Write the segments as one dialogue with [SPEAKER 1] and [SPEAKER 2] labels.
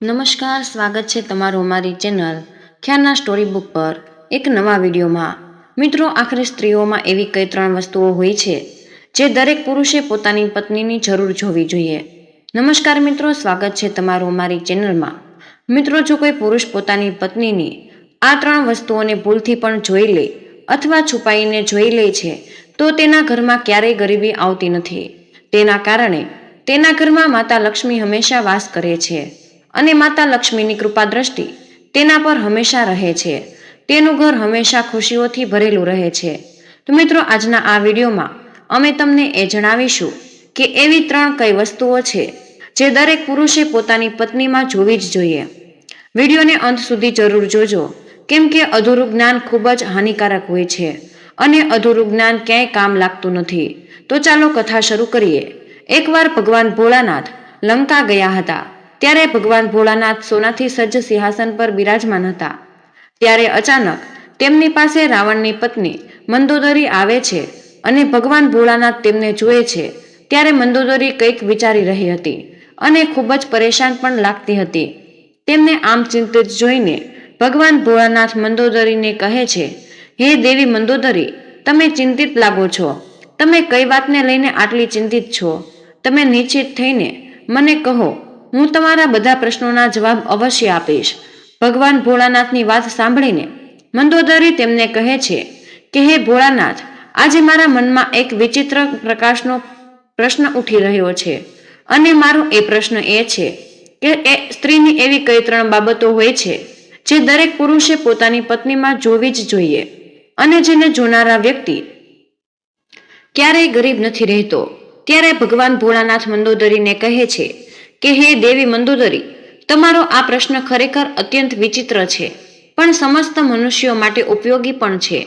[SPEAKER 1] નમસ્કાર, સ્વાગત છે તમારું અમારી ચેનલ ખ્યાલના સ્ટોરી બુક પર. એક નવા વિડીયોમાં. મિત્રો, આખરે સ્ત્રીઓમાં એવી કઈ ત્રણ વસ્તુઓ હોય છે જે દરેક પુરુષે પોતાની પત્નીની જરૂર જોવી જોઈએ? નમસ્કાર મિત્રો, સ્વાગત છે તમારું અમારી ચેનલમાં. મિત્રો, જો કોઈ પુરુષ પોતાની પત્નીની આ ત્રણ વસ્તુઓને ભૂલથી પણ જોઈ લે અથવા છુપાઈને જોઈ લે છે, તો તેના ઘરમાં ક્યારેય ગરીબી આવતી નથી. તેના કારણે તેના ઘરમાં માતા લક્ષ્મી હંમેશા વાસ કરે છે. અને માતા લક્ષ્મીની કૃપા દ્રષ્ટિ તેના પર હંમેશા રહે છે. તેનું ઘર હંમેશા ખુશીઓથી ભરેલું રહે છે. તો મિત્રો, આજના આ વિડીયોમાં અમે તમને એ જણાવીશું કે એવી ત્રણ કઈ વસ્તુઓ છે જે દરેક પુરુષે પોતાની પત્નીમાં જોવી જ જોઈએ. વિડીયોને અંત સુધી જરૂર જોજો, કેમ કે અધૂરું જ્ઞાન ખૂબ જ હાનિકારક હોય છે અને અધૂરું જ્ઞાન ક્યાંય કામ લાગતું નથી. તો ચાલો કથા શરૂ કરીએ. એકવાર ભગવાન ભોળાનાથ લંકા ગયા હતા. ત્યારે ભગવાન ભોળાનાથ સોનાથી સજ્જ સિંહાસન પર બિરાજમાન હતા. ત્યારે અચાનક તેમની પાસે રાવણની પત્ની મંદોદરી આવે છે અને ભગવાન ભોળાનાથ તેમને જુએ છે, ત્યારે મંદોદરી કંઈક વિચારી રહી હતી અને ખૂબ જ પરેશાન પણ લાગતી હતી. તેમને આમ ચિંતિત જોઈને ભગવાન ભોળાનાથ મંદોદરીને કહે છે, હે દેવી મંદોદરી, તમે ચિંતિત લાગો છો. તમે કઈ વાતને લઈને આટલી ચિંતિત છો? તમે નિશ્ચિત થઈને મને કહો હું તમારા બધા પ્રશ્નોના જવાબ અવશ્ય આપીશ. ભગવાન ભોળાનાથની વાત સાંભળીને મંદોદરી તેમને કહે છે કે, હે ભોળાનાથ, આજે મારા મનમાં એક વિચિત્ર પ્રકાશનો પ્રશ્ન ઉઠી રહ્યો છે. અને મારો એ પ્રશ્ન એ છે કે, એ સ્ત્રીની એવી કઈ ત્રણ બાબતો હોય છે જે દરેક પુરુષે પોતાની પત્નીમાં જોવી જ જોઈએ અને જેને જોનારા વ્યક્તિ ક્યારેય ગરીબ નથી રહેતો? ત્યારે ભગવાન ભોળાનાથ મંદોદરીને કહે છે કે હે દેવી મંદોદરી, તમારો આ પ્રશ્ન ખરેખર અત્યંત વિચિત્ર છે, પણ સમસ્ત મનુષ્યો માટે ઉપયોગી પણ છે.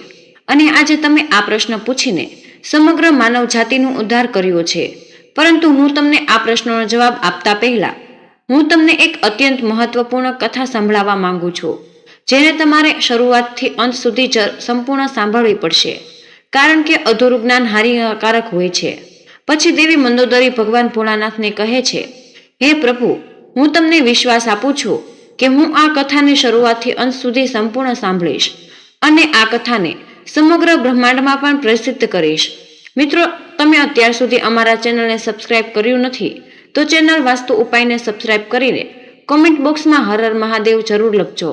[SPEAKER 1] અને આજે તમે આ પ્રશ્ન પૂછીને સમગ્ર માનવ જાતિનું ઉદ્ધાર કર્યો છે. પરંતુ હું તમને આ પ્રશ્નનો જવાબ આપતા પહેલા, હું તમને એક અત્યંત મહત્વપૂર્ણ કથા સંભળાવવા માંગુ છું, જેને તમારે શરૂઆતથી અંત સુધી સંપૂર્ણ સાંભળવી પડશે, કારણ કે અધૂરું જ્ઞાન હાનિકારક હોય છે. પછી દેવી મંદોદરી ભગવાન ભોળાનાથને કહે છે હે પ્રભુ, હું તમને વિશ્વાસ આપું છું કે હું આ કથાની શરૂઆતથી અંત સુધી સંપૂર્ણ સાંભળીશ અને આ કથાને સમગ્ર બ્રહ્માંડમાં પણ પ્રસિદ્ધ કરીશ. મિત્રો, તમે અત્યાર સુધી અમારા ચેનલને સબસ્ક્રાઇબ કર્યું નથી, તો ચેનલ વાસ્તુ ઉપાયને સબસ્ક્રાઇબ કરીને કોમેન્ટ બોક્સમાં હર હર મહાદેવ જરૂર લખજો.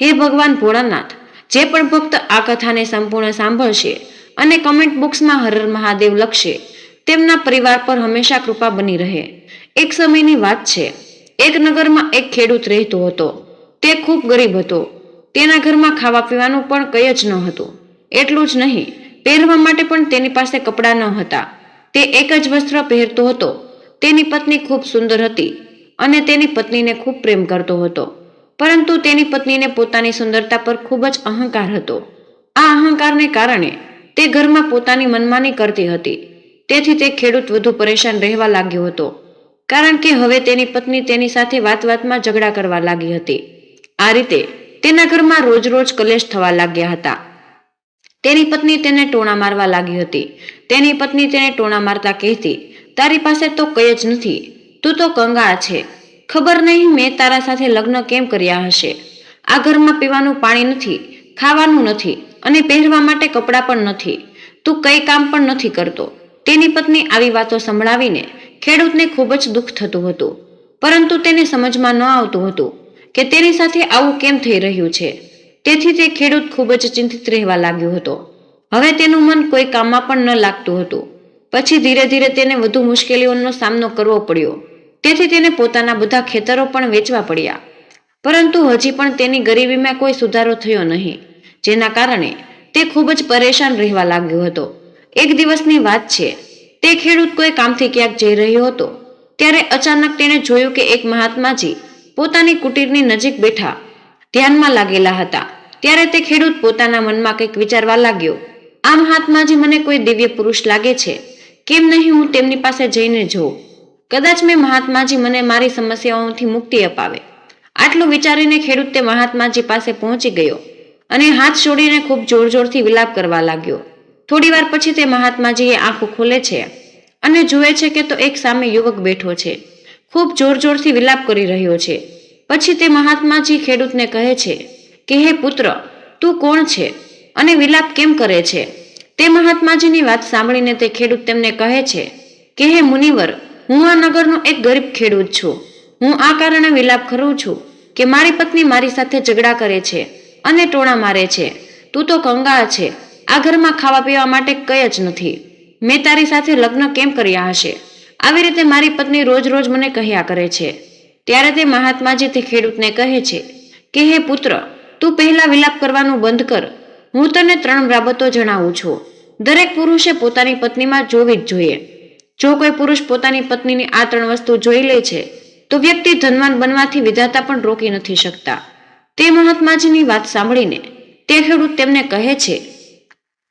[SPEAKER 1] હે ભગવાન ભોળાનાથ, જે પણ ભક્ત આ કથાને સંપૂર્ણ સાંભળશે અને કોમેન્ટ બોક્સમાં હર હર મહાદેવ લખશે, તેમના પરિવાર પર હંમેશા કૃપા બની રહે. એક સમયની વાત છે. એક નગરમાં એક ખેડૂત રહેતો હતો. તે ખૂબ ગરીબ હતો. તેના ઘરમાં ખાવા પીવાનું પણ કંઈ જ ન હતું. એટલું જ નહીં, પહેરવા માટે પણ તેની પાસે કપડાં ન હતા. તે એક જ વસ્ત્ર પહેરતો હતો. તેની પત્ની ખૂબ સુંદર હતી અને તેની પત્નીને ખૂબ પ્રેમ કરતો હતો. પરંતુ તેની પત્નીને પોતાની સુંદરતા પર ખૂબ જ અહંકાર હતો. આ અહંકારને કારણે તે ઘરમાં પોતાની મનમાની કરતી હતી. તેથી તે ખેડૂત વધુ પરેશાન રહેવા લાગ્યો હતો. કારણ કે હવે તેની પત્ની તેની સાથે વાત વાતમાં ઝઘડા કરવા લાગી હતી. આ રીતે તેના ઘરમાં રોજ રોજ કલેશ થવા લાગ્યા હતા. તેની પત્ની તેને ટોણા મારવા લાગી હતી. તેની પત્ની તેને ટોણા મારતા કહેતી, તારી પાસે તો કઈ જ નથી. તું તો કંગા છે. ખબર નહીં મેં તારા સાથે લગ્ન કેમ કર્યા હશે. આ ઘરમાં પીવાનું પાણી નથી, ખાવાનું નથી અને પહેરવા માટે કપડાં પણ નથી. તું કંઈ કામ પણ નથી કરતો. તેની પત્ની આવી વાતો સંભળાવીને ખેડૂતને ખૂબ જ દુઃખ થતું હતું. પરંતુ તેને સમજમાં ન આવતું હતું કે તેની સાથે આવું કેમ થઈ રહ્યું છે. તેથી તે ખેડૂત ખૂબ જ ચિંતિત રહેવા લાગ્યો હતો. હવે તેનું મન કોઈ કામમાં પણ ન લાગતું હતું. પછી ધીરે ધીરે તેને વધુ મુશ્કેલીઓનો સામનો કરવો પડ્યો. તેથી તેને પોતાના બધા ખેતરો પણ વેચવા પડ્યા. પરંતુ હજી પણ તેની ગરીબીમાં કોઈ સુધારો થયો નહીં, જેના કારણે તે ખૂબ જ પરેશાન રહેવા લાગ્યો હતો. એક દિવસની વાત છે તે ખેડૂત કોઈ કામથી ક્યાંક જઈ રહ્યો હતો. ત્યારે અચાનક તેણે જોયું કે એક મહાત્માજી પોતાની કુટીરની નજીક બેઠા ધ્યાનમાં લાગેલા હતા. ત્યારે તે ખેડૂત પોતાના મનમાં કંઈક વિચારવા લાગ્યો. આ મહાત્માજી મને કોઈ દિવ્ય પુરુષ લાગે છે? કેમ નહીં હું તેમની પાસે જઈને જોઉં? કદાચ મેં મહાત્માજી મને મારી સમસ્યાઓથી મુક્તિ અપાવે. આટલું વિચારીને ખેડૂત તે મહાત્માજી પાસે પહોંચી ગયો અને હાથ છોડીને ખૂબ જોર જોરથી વિલાપ કરવા લાગ્યો. થોડી વાર પછી તે મહાત્માજીએ આંખો ખોલે છે અને જુએ છે કે તો એક સામે યુવક બેઠો છે. ખૂબ જોર જોરથી વિલાપ કરી રહ્યો છે. પછી તે મહાત્માજી ખેડૂતને કહે છે કે, હે પુત્ર, તું કોણ છે અને વિલાપ કેમ કરે છે? તે મહાત્માજીની વાત સાંભળીને તે ખેડૂત તેમને કહે છે કે, હે મુનિવર, હું આ નગરનો એક ગરીબ ખેડૂત છું. હું આ કારણે વિલાપ કરું છું કે મારી પત્ની મારી સાથે ઝઘડા કરે છે અને ટોણા મારે છે. તું તો કંગાળ છે આ ઘરમાં ખાવા પીવા માટે કંઈ જ નથી. મેં તારી સાથે લગ્ન કેમ કર્યા હશે? આવી રીતે મારી પત્ની રોજ રોજ મને કહ્યા કરે છે. ત્યારે તે મહાત્માજી તે ખેડૂતને કહે છે કે, હે પુત્ર, તું પહેલા વિલાપ કરવાનું બંધ કર. હું તને ત્રણ બાબતો જણાવું છું. દરેક પુરુષે પોતાની પત્નીમાં જોવી જ જોઈએ. જો કોઈ પુરુષ પોતાની પત્નીની આ ત્રણ વસ્તુ જોઈ લે છે, તો વ્યક્તિ ધનવાન બનવાથી વિધાતા પણ રોકી નથી શકતા. તે મહાત્માજીની વાત સાંભળીને તે ખેડૂત તેમને કહે છે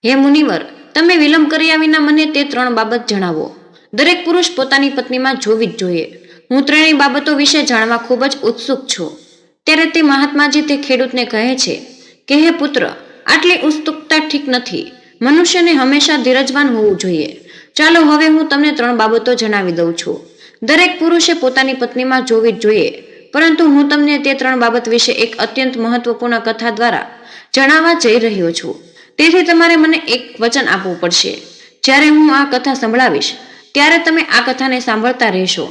[SPEAKER 1] હે મુનિવર, તમે વિલંબ કર્યા વિના મને તે ત્રણ બાબત જણાવો. દરેક પુરુષ પોતાની પત્નીમાં જોવી જ જોઈએ. હું ત્રણેય બાબતો વિશે જાણવા ખૂબ જ ઉત્સુક છું. ત્યારે તે મહાત્માજી તે ખેડૂતને કહે છે કે, હે પુત્ર, આટલી ઉત્સુકતા ઠીક નથી. મનુષ્યને હંમેશા ધીરજવાન હોવું જોઈએ. ચાલો હવે હું તમને ત્રણ બાબતો જણાવી દઉં છું. દરેક પુરુષે પોતાની પત્નીમાં જોવી જ જોઈએ. પરંતુ હું તમને તે ત્રણ બાબત વિશે એક અત્યંત મહત્વપૂર્ણ કથા દ્વારા જણાવવા જઈ રહ્યો છું. તેથી તમારે મને એક વચન આપવું પડશે. જ્યારે હું આ કથા સંભળાવીશ, ત્યારે તમે આ કથાને સાંભળતા રહેશો.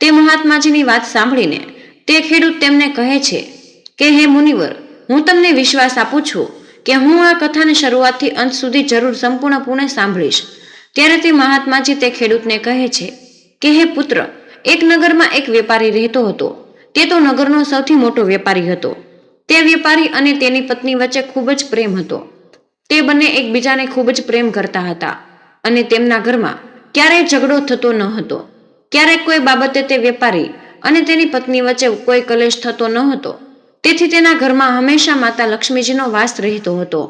[SPEAKER 1] તે મહાત્માજીની વાત સાંભળીને તે ખેડૂત તેમને કહે છે કે, હે મુનિવર, હું તમને વિશ્વાસ આપું છું કે હું આ કથાને શરૂઆતથી અંત સુધી જરૂર સંપૂર્ણપણે સાંભળીશ. ત્યારે તે મહાત્માજી તે ખેડૂતને કહે છે કે, હે પુત્ર, એક નગરમાં એક વેપારી રહેતો હતો. તે તો નગરનો સૌથી મોટો વેપારી હતો. તે વેપારી અને તેની પત્ની વચ્ચે ખૂબ જ પ્રેમ હતો. તે બંને એકબીજાને ખૂબ જ પ્રેમ કરતા હતા અને તેમના ઘરમાં ક્યારેય ઝઘડો થતો ન હતો. ક્યારેક કોઈ બાબતે તે વેપારી અને તેની પત્ની વચ્ચે કોઈ કલેશ થતો ન હતો. તેથી તેના ઘરમાં હંમેશા માતા લક્ષ્મીજીનો વાસ રહેતો હતો.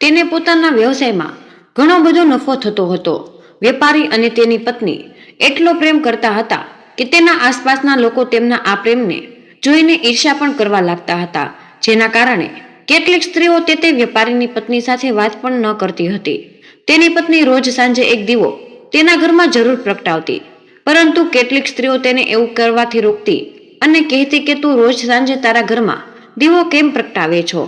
[SPEAKER 1] તેને પોતાના વ્યવસાયમાં ઘણો બધો નફો થતો હતો. વેપારી અને તેની પત્ની એટલો પ્રેમ કરતા હતા કે તેના આસપાસના લોકો તેમના આ પ્રેમને જોઈને ઈર્ષ્યા પણ કરવા લાગતા હતા, જેના કારણે કેટલીક સ્ત્રીઓ તે તે વેપારીની પત્ની સાથે વાત પણ ન કરતી હતી. તેની પત્ની રોજ સાંજે એક દીવો તેના ઘરમાં જરૂર પ્રગટાવતી. પરંતુ કેટલીક સ્ત્રીઓ તેને એવું કરવાથી રોકતી અને કહેતી કે તું રોજ સાંજે તારા ઘરમાં દીવો કેમ પ્રગટાવે છો?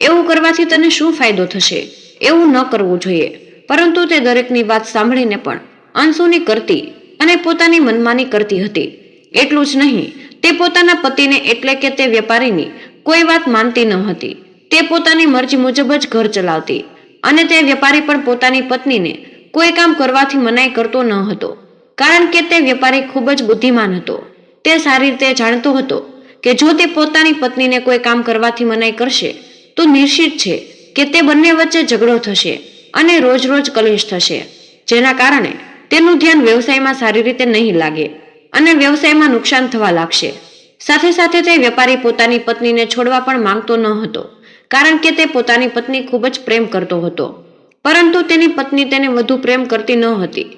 [SPEAKER 1] એવું કરવાથી તને શું ફાયદો થશે? એવું ન કરવું જોઈએ. પરંતુ તે દરેકની વાત સાંભળીને પણ અંશુની કરતી અને પોતાની મનમાની કરતી હતી. એટલું જ નહીં, તે પોતાના પતિને એટલે કે તે વેપારીની કોઈ વાત માનતી ન હતી. તે પોતાની મરજી મુજબ જ ઘર ચલાવતી અને તે વેપારી પણ પોતાની પત્નીને કોઈ કામ કરવાથી મનાઈ કરતો ન હતો. કારણ કે તે વેપારી ખૂબ જ બુદ્ધિમાન હતો. તે સારી રીતે જાણતો હતો કે જો તે પોતાની પત્નીને કોઈ કામ કરવાથી મનાઈ કરશે, તો નિશ્ચિત છે કે તે બંને વચ્ચે ઝઘડો થશે અને રોજ રોજ કલેશ થશે, જેના કારણે તેનું ધ્યાન વ્યવસાયમાં સારી રીતે નહીં લાગે અને વ્યવસાયમાં નુકસાન થવા લાગશે. સાથે સાથે તે વેપારી પોતાની પત્નીને છોડવા પણ માંગતો ન હતો. કારણ કે તે પોતાની પત્ની ખૂબ જ પ્રેમ કરતો હતો. પરંતુ તેની પત્ની તેને વધુ પ્રેમ કરતી ન હતી.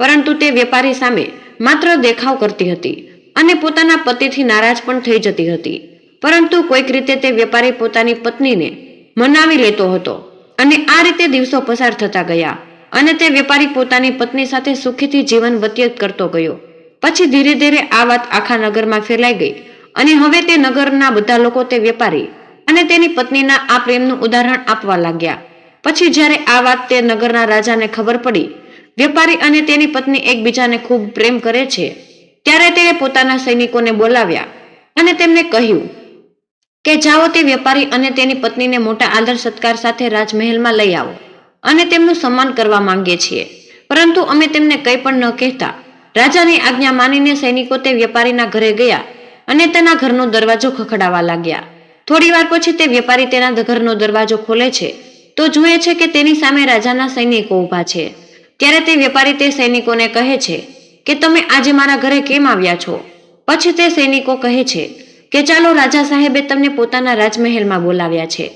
[SPEAKER 1] પરંતુ તે વેપારી સામે માત્ર દેખાવ કરતી હતી અને પોતાના પતિથી નારાજ પણ થઈ જતી હતી. પરંતુ કોઈક રીતે તે વેપારી પોતાની પત્નીને મનાવી લેતો હતો અને આ રીતે દિવસો પસાર થતા ગયા અને તે વેપારી પોતાની પત્ની સાથે સુખીથી જીવન વ્યતીત કરતો ગયો. પછી ધીરે ધીરે આ વાત આખા નગરમાં ફેલાઈ ગઈ અને હવે તે નગરના બધા લોકો તે વેપારી અને તેની પત્નીના આ પ્રેમનું ઉદાહરણ આપવા લાગ્યા. પછી જ્યારે આ વાત તે નગરના રાજાને ખબર પડી, વેપારી અને તેની પત્ની એકબીજાને ખૂબ પ્રેમ કરે છે, ત્યારે તેણે પોતાના સૈનિકોને બોલાવ્યા અને તેમને કહ્યું કે જાઓ તે વેપારી અને તેની પત્નીને મોટા આદર સત્કાર સાથે રાજમહેલમાં લઈ આવો અને તેમનું સન્માન કરવા માંગીએ છીએ. પરંતુ અમે તેમને કંઈ પણ ન કહેતા. રાજાની આજ્ઞા માનીને સૈનિકો તે વેપારીના ઘરે ગયા અને તેના ઘરનો દરવાજો ખખડાવવા લાગ્યા. થોડી વાર પછી તે વેપારી તેના ઘરનો દરવાજો ખોલે છે, તો જુએ છે કે તેની સામે રાજાના સૈનિકો ઊભા છે. ત્યારે તે વેપારી તે સૈનિકોને કહે છે કે, તમે આજે મારા ઘરે કેમ આવ્યા છો? પછી તે સૈનિકો કહે છે કે, ચાલો રાજા સાહેબે તમને પોતાના રાજમહેલમાં બોલાવ્યા છે.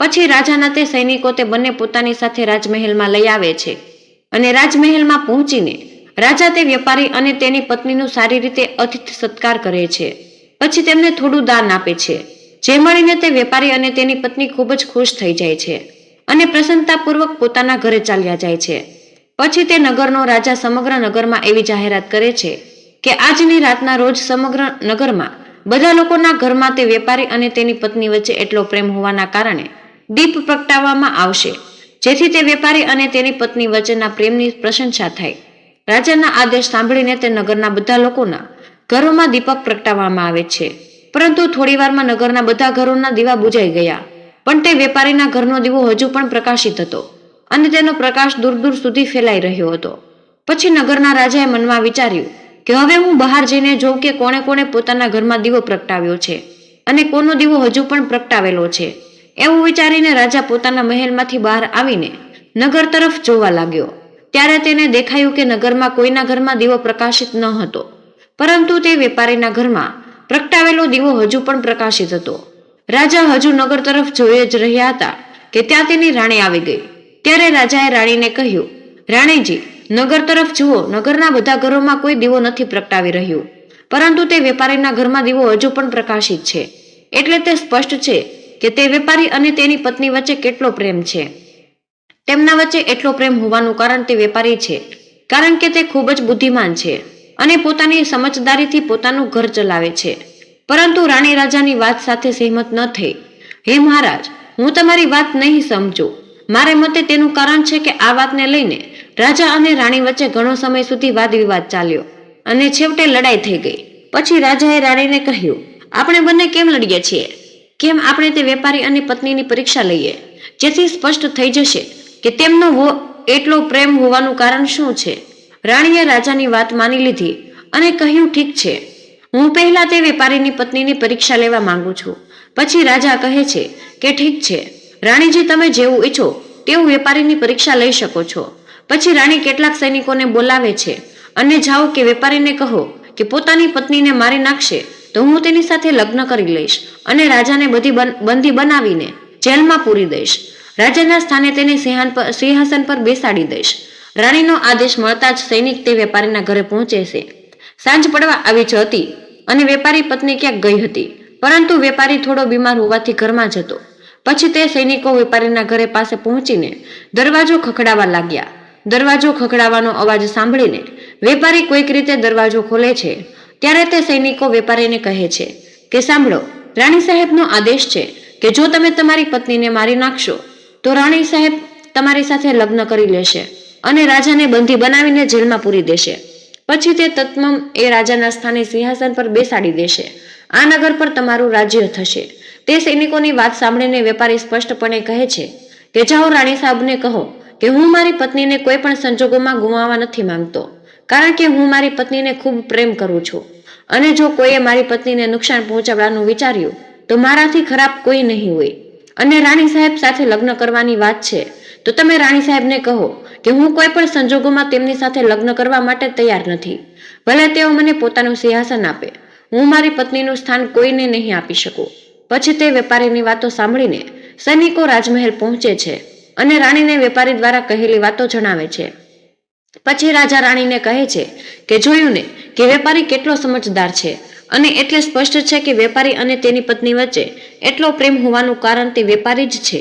[SPEAKER 1] પછી રાજાના તે સૈનિકો તે બંને પોતાની સાથે રાજમહેલમાં લઈ આવે છે અને રાજમહેલમાં પહોંચીને રાજા તે વેપારી અને તેની પત્નીનું સારી રીતે અતિથિ સત્કાર કરે છે. પછી તેમને થોડું દાન આપે છે. જે મળીને તે વેપારી અને તેની પત્ની ખૂબ જ ખુશ થઈ જાય છે અને પ્રસન્નતાપૂર્વક પોતાના ઘરે ચાલ્યા જાય છે. પછી તે નગરનો રાજા સમગ્ર નગરમાં એવી જાહેરાત કરે છે કે આજની રાતના રોજ સમગ્ર નગરમાં બધા લોકોના ઘરમાં તે વેપારી અને તેની પત્ની વચ્ચે એટલો પ્રેમ હોવાના કારણે દીપ પ્રગટાવવામાં આવશે. જેથી તે વેપારી અને તેની પત્ની વચ્ચેના પ્રેમની પ્રશંસા થાય. રાજાના આદેશ સાંભળીને તે નગરના બધા લોકોના ઘરોમાં દીપક પ્રગટાવવામાં આવે છે. પરંતુ થોડીવારમાં નગરના બધા ઘરોના દીવા બુજાઈ ગયા. પણ તે વેપારીના ઘરનો દીવો હજુ પણ પ્રકાશિત હતો અને તેનો પ્રકાશ દૂર દૂર સુધી ફેલાઈ રહ્યો હતો. પછી નગરના રાજાએ મનમાં વિચાર્યું કે હવે હું બહાર જઈને જોઉં કે કોણે કોણે પોતાના ઘરમાં દીવો પ્રગટાવ્યો છે અને કોનો દીવો હજુ પણ પ્રગટાવેલો છે. એવું વિચારીને રાજા પોતાના મહેલમાંથી બહાર આવીને નગર તરફ જોવા લાગ્યો. ત્યારે તેને દેખાયું કે નગરમાં કોઈના ઘરમાં દીવો પ્રકાશિત ન હતો. પરંતુ તે વેપારીના ઘરમાં પ્રગટાવેલો દીવો હજુ પણ પ્રકાશિત હતો. રાજા હજુ નગર તરફ જોઈ જ રહ્યા હતા કે ત્યાં તેની રાણી આવી ગઈ. ત્યારે રાજાએ રાણીને કહ્યું, રાણીજી, નગર તરફ જુઓ, નગરના બધા ઘરોમાં કોઈ દીવો નથી પ્રગટાવી રહ્યું. પરંતુ તે વેપારીના ઘરમાં દીવો હજુ પણ પ્રકાશિત છે. એટલે તે સ્પષ્ટ છે કે તે વેપારી અને તેની પત્ની વચ્ચે કેટલો પ્રેમ છે. તેમના વચ્ચે એટલો પ્રેમ હોવાનું કારણ તે વેપારી છે. કારણ કે તે ખૂબ જ બુદ્ધિમાન છે. અને પોતાની સમજદારીથી પોતાનું ઘર ચલાવે છે. પરંતુ રાણી રાજાની વાત સાથે સહેમત ન થઈ. હે મહારાજ, હું તમારી વાત નહીં સમજું. મારે મતે તેનું કારણ છે કે આ વાતને લઈને રાજા અને રાણી વચ્ચે ઘણો સમય સુધી વાદ વિવાદ ચાલ્યો અને છેવટે લડાઈ થઈ ગઈ. પછી રાજાએ રાણીને કહ્યું, આપણે બંને કેમ લડીએ છીએ? કેમ આપણે તે વેપારી અને પત્નીની પરીક્ષા લઈએ? જેથી સ્પષ્ટ થઈ જશે કે તેમનો એટલો પ્રેમ હોવાનું કારણ શું છે? રાણીએ રાજાની વાત માની લીધી અને કહ્યું, ઠીક છે. હું પહેલા તે વેપારીની પત્નીની પરીક્ષા લેવા માંગુ છું. પછી રાજા કહે છે કે, ઠીક છે. રાણીજી, તમે જેવું ઈચ્છો તેવું વેપારીની પરીક્ષા લઈ શકો છો. પછી રાણી કેટલાક સૈનિકોને બોલાવે છે અને જાઓ કે વેપારીને કહો કે, પોતાની પત્નીને મારી નાખશે તો હું તેની સાથે લગ્ન કરી લઈશ અને રાજાને બધી બંદી બનાવીને જેલમાં પૂરી દઈશ. રાજાના સ્થાને તેને સિંહાસન પર બેસાડી દઈશ. રાણીનો આદેશ મળતા જ સૈનિક તે વેપારીના ઘરે પહોંચે છે. સાંજ પડવા આવી જ હતી અને વેપારી પત્ની ક્યાંક ગઈ હતી, પરંતુ વેપારી થોડો બીમાર હોવાથી ઘરમાં જ હતો. પછી તે સૈનિકો વેપારીના ઘરે પાસે પહોંચીને દરવાજો ખખડાવા લાગ્યા. દરવાજો ખખડાવાનો અવાજ સાંભળીને વેપારી કોઈક રીતે દરવાજો ખોલે છે. ત્યારે તે સૈનિકો વેપારીને કહે છે કે સાંભળો, રાણી સાહેબનો આદેશ છે કે જો તમે તમારી પત્નીને મારી નાખશો, તો રાણી સાહેબ તમારી સાથે લગ્ન કરી લેશે. અને રાજાને બંધી બનાવીને જેલમાં પૂરી દેશે. પછી તે તત્મમ એ રાજાના સ્થાને સિંહાસન પર બેસાડી દેશે. આ નગર પર તમારું રાજ્ય થશે. તે સૈનિકોની વાત સાંભળીને વેપારી સ્પષ્ટપણે કહે છે કે, જાઓ રાણી સાહેબને કહો કે હું મારી પત્નીને કોઈ પણ સંજોગોમાં ગુમાવવા નથી માંગતો, કારણ કે હું મારી પત્નીને ખૂબ પ્રેમ કરું છું. અને જો કોઈએ મારી પત્નીને નુકસાન પહોંચાડવાનું વિચાર્યું, તો મારાથી ખરાબ કોઈ નહીં હોય. અને રાણી સાહેબ સાથે લગ્ન કરવાની વાત છે. તો તમે રાણી સાહેબને કહો કે હું કોઈ પણ સંજોગોમાં તેમની સાથે લગ્ન કરવા માટે તૈયાર નથી. ભલે તેઓ મને પોતાનું સિંહાસન આપે. હું મારી પત્નીનું સ્થાન કોઈને નહીં આપી શકું. પછી તે વેપારીની વાતો સાંભળીને સૈનિકો રાજમહેલ પહોંચે છે અને રાણીને વેપારી દ્વારા કહેલી વાતો જણાવે છે. પછી રાજા રાણીને કહે છે કે જોયું ને કે વેપારી કેટલો સમજદાર છે અને એટલે સ્પષ્ટ છે કે વેપારી અને તેની પત્ની વચ્ચે એટલો પ્રેમ હોવાનું કારણ તે વેપારી જ છે.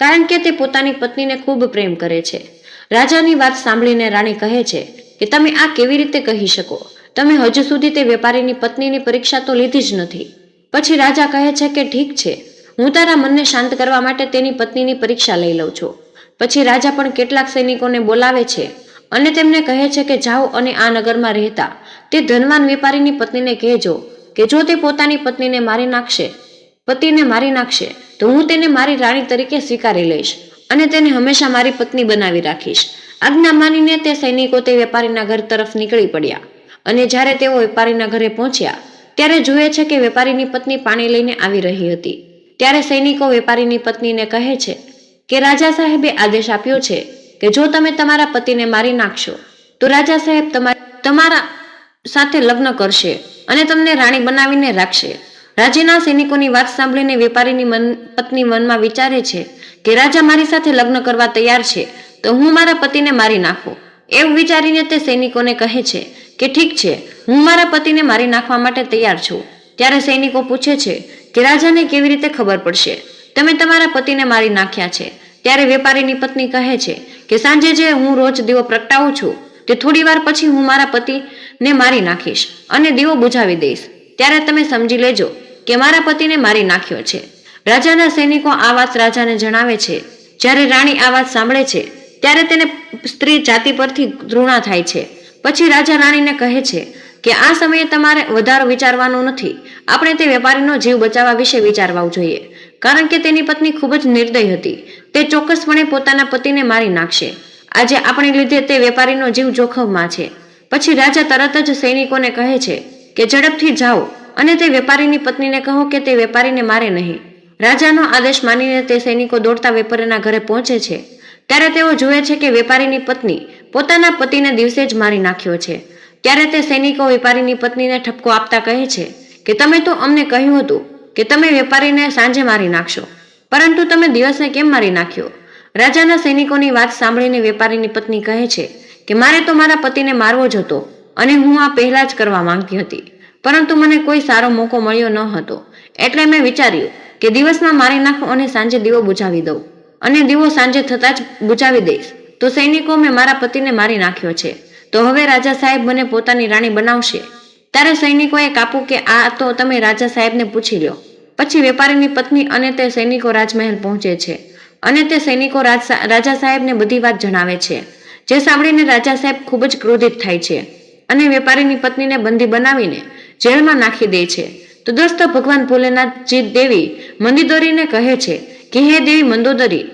[SPEAKER 1] કારણ કે તે પોતાની પત્નીને ખૂબ પ્રેમ કરે છે. રાજાની વાત સાંભળીને રાણી કહે છે કે, તમે આ કેવી રીતે કહી શકો? તમે હજુ સુધી તે વેપારીની પત્નીની પરીક્ષા તો લીધી જ નથી. પછી રાજા કહે છે કે, ઠીક છે. હું તારા મનને શાંત કરવા માટે તેની પત્નીની પરીક્ષા લઈ લઉં છું. પછી રાજા પણ કેટલાક સૈનિકોને બોલાવે છે અને તેમને કહે છે કે, જાઓ અને આ નગરમાં રહેતા. તે ધનવાન વેપારીની પત્નીને કહેજો કે, જો તે પોતાની પત્નીને મારી નાખશે પતિને મારી નાખશે, તો હું તેને મારી રાણી તરીકે સ્વીકારી લઈશ અને તેને હંમેશા મારી પત્ની બનાવી રાખીશ. આજ્ઞા માનીને તે સૈનિકો તે વેપારીના ઘર તરફ નીકળી પડ્યા અને જ્યારે તેઓ વેપારીના ઘરે પહોંચ્યા, ત્યારે જુએ છે કે વેપારીની પત્ની પાણી લઈને આવી રહી હતી. ત્યારે સૈનિકો વેપારીની પત્નીને કહે છે કે રાજા સાહેબે આદેશ આપ્યો છે કે જો તમે તમારા પતિને મારી નાખશો, તો રાજા સાહેબ તમા- તમારા સાથે લગ્ન કરશે અને તમને રાણી બનાવીને રાખશે. રાજ્યના સૈનિકોની વાત સાંભળીને વેપારીની મન, પત્ની મનમાં વિચારે છે કે, રાજા મારી સાથે લગ્ન કરવા તૈયાર છે, તો હું મારા પતિને મારી નાખું. એવું વિચારીને તે સૈનિકોને કહે છે કે, ઠીક છે, હું મારા પતિને મારી નાખવા માટે તૈયાર છું. ત્યારે સૈનિકો પૂછે છે કે, રાજાને કેવી રીતે ખબર પડશે? તમે તમારા પતિને મારી નાખ્યા છે. ત્યારે વેપારીની પત્ની કહે છે કે, સાંજે જે હું રોજ દીવો પ્રગટાવું છું, તે થોડી વાર પછી હું મારા પતિને મારી નાખીશ અને દીવો બુઝાવી દઈશ. ત્યારે તમે સમજી લેજો કે મારા પતિને મારી નાખ્યો છે. રાજાના સૈનિકો આ વાત રાજાને જણાવે છે. જ્યારે રાણી આ વાત સાંભળે છે, ત્યારે તેને સ્ત્રી જાતિ પરથી ઘૃણા થાય છે. પછી રાજા રાણીને કહે છે કે આ સમયે તમારે વધારે વિચારવાનું નથી. આપણે તે વેપારીનો જીવ બચાવવા વિશે વિચારવું જોઈએ. કારણ કે તેની પત્ની ખૂબ જ નિર્દય હતી. તે ચોક્કસપણે પોતાના પતિને મારી નાખશે. આજે આપણે લીધે તે વેપારીનો જીવ જોખમમાં છે. પછી રાજા તરત જ સૈનિકોને કહે છે કે ઝડપથી જાઓ. અને તે વેપારીની પત્નીને કહો કે તે વેપારીને મારે નહીં. રાજાનો આદેશ માનીને તે સૈનિકો દોડતા વેપારીના ઘરે પહોંચે છે. ત્યારે તેઓ જુએ છે કે વેપારીની પત્ની પોતાના પતિને દિવસે જ મારી નાખ્યો છે. ત્યારે તે સૈનિકો વેપારીની પત્નીને ઠપકો આપતા કહે છે કે તમે તો અમને કહ્યું હતું કે તમે વેપારીને સાંજે મારી નાખશો. પરંતુ તમે દિવસે કેમ મારી નાખ્યો? રાજાના સૈનિકોની વાત સાંભળીને વેપારીની પત્ની કહે છે કે મારે તો મારા પતિને મારવો જ હતો અને હું આ પહેલા જ કરવા માંગતી હતી. પરંતુ મને કોઈ સારો મોકો મળ્યો ન હતો. એટલે મેં વિચાર્યું કે દિવસમાં મારી નાખું અને સાંજે દીવો બુજાવી દઉં. અને દીવો સાંજે થતાં જ બુજાવી દઈશ. તો સૈનિકો મેં મારા પતિને મારી નાખ્યો છે. તો હવે રાજા સાહેબ મને પોતાની રાણી બનાવશે. ત્યારે સૈનિકોએ કાપું કે આ તો તમે રાજા સાહેબને પૂછી લો પછી વેપારીની પત્ની અને તે સૈનિકો રાજમહેલ પહોંચે છે. અને તે સૈનિકો રાજા સાહેબને બધી વાત જણાવે છે. જે સાંભળીને રાજા સાહેબ ખૂબ જ ક્રોધિત થાય છે. અને વેપારીની પત્નીને બંદી બનાવીને જેલમાં નાખી દે છે. તો દોસ્તો ભગવાન ભોલેનાથજી દેવી મંદિદોરીને કહે છે કે, હે દેવી મંદોદરી,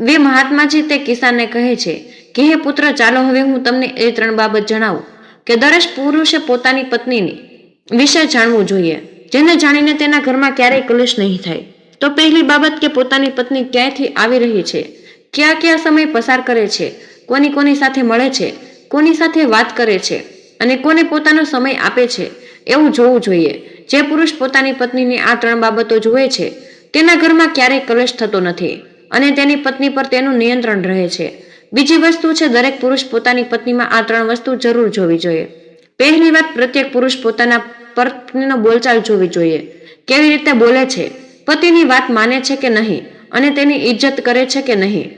[SPEAKER 1] વે મહાત્માજી તે કિસાનને કહે છે કે, હે પુત્ર, ચાલો હવે હું તમને એ ત્રણ બાબત જણાવું કે દરેક પુરુષે પોતાની પત્નીની વિશે જાણવું જોઈએ. જેને જાણીને તેના ઘરમાં ક્યારેય કલેશ નહીં થાય. તો પહેલી બાબત કે પોતાની પત્ની ક્યાંયથી આવી રહી છે? કયા કયા સમય પસાર કરે છે? કોની કોની સાથે મળે છે? કોની સાથે વાત કરે છે? અને કોને પોતાનો સમય આપે છે? એવું જોવું જોઈએ. જે પુરુષ પોતાની પત્નીની આ ત્રણ બાબતો જુએ છે, તેના ઘરમાં ક્યારેય કલેશ થતો નથી અને તેની પત્ની પર તેનું નિયંત્રણ રહે છે. બીજી વસ્તુ છે, દરેક પુરુષ પોતાની પત્નીમાં આ ત્રણ વસ્તુ જરૂર જોવી જોઈએ. પહેલી વાત, પ્રત્યેક પુરુષ પોતાના પત્નીનો બોલચાલ જોવી જોઈએ. કેવી રીતે બોલે છે? પતિની વાત માને છે કે નહીં અને તેની ઇજ્જત કરે છે કે નહીં?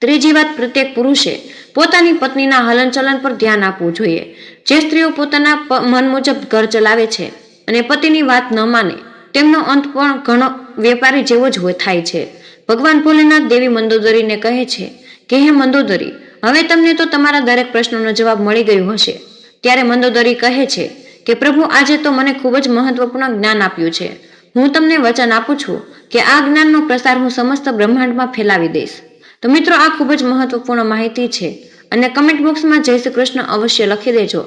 [SPEAKER 1] ત્રીજી વાત, પ્રત્યેક પુરુષે પોતાની પત્નીના હલનચલન પર ધ્યાન આપવું જોઈએ. જે સ્ત્રીઓ પોતાના મન મુજબ ઘર ચલાવે છે અને પતિની વાત ન માને, તેમનો અંત પણ ઘણો વેપારી જેવો જ થાય છે. ભગવાન ભોલેનાથ દેવી મંદોદરીને કહે છે કે, હે મંદોદરી, હવે તમને તો તમારા દરેક પ્રશ્નોનો જવાબ મળી ગયો હશે. ત્યારે મંદોદરી કહે છે કે, પ્રભુ, આજે તો મને ખૂબ જ મહત્વપૂર્ણ જ્ઞાન આપ્યું છે. હું તમને વચન આપું છું કે આ જ્ઞાનનો પ્રસાર હું સમસ્ત બ્રહ્માંડમાં ફેલાવી દઈશ. તો મિત્રો, આ ખૂબ જ મહત્વપૂર્ણ માહિતી છે. અને કમેન્ટ બોક્સમાં જય શ્રી કૃષ્ણ અવશ્ય લખી દેજો.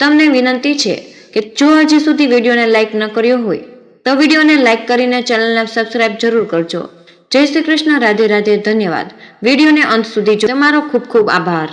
[SPEAKER 1] તમને વિનંતી છે કે જો હજી સુધી વિડીયોને લાઇક ન કર્યો હોય, તો વિડીયોને લાઇક કરીને ચેનલને સબસ્ક્રાઇબ જરૂર કરજો. જય શ્રી કૃષ્ણ રાધે રાધે, ધન્યવાદ. વિડીયોને અંત સુધી જો તમારો ખૂબ ખૂબ આભાર.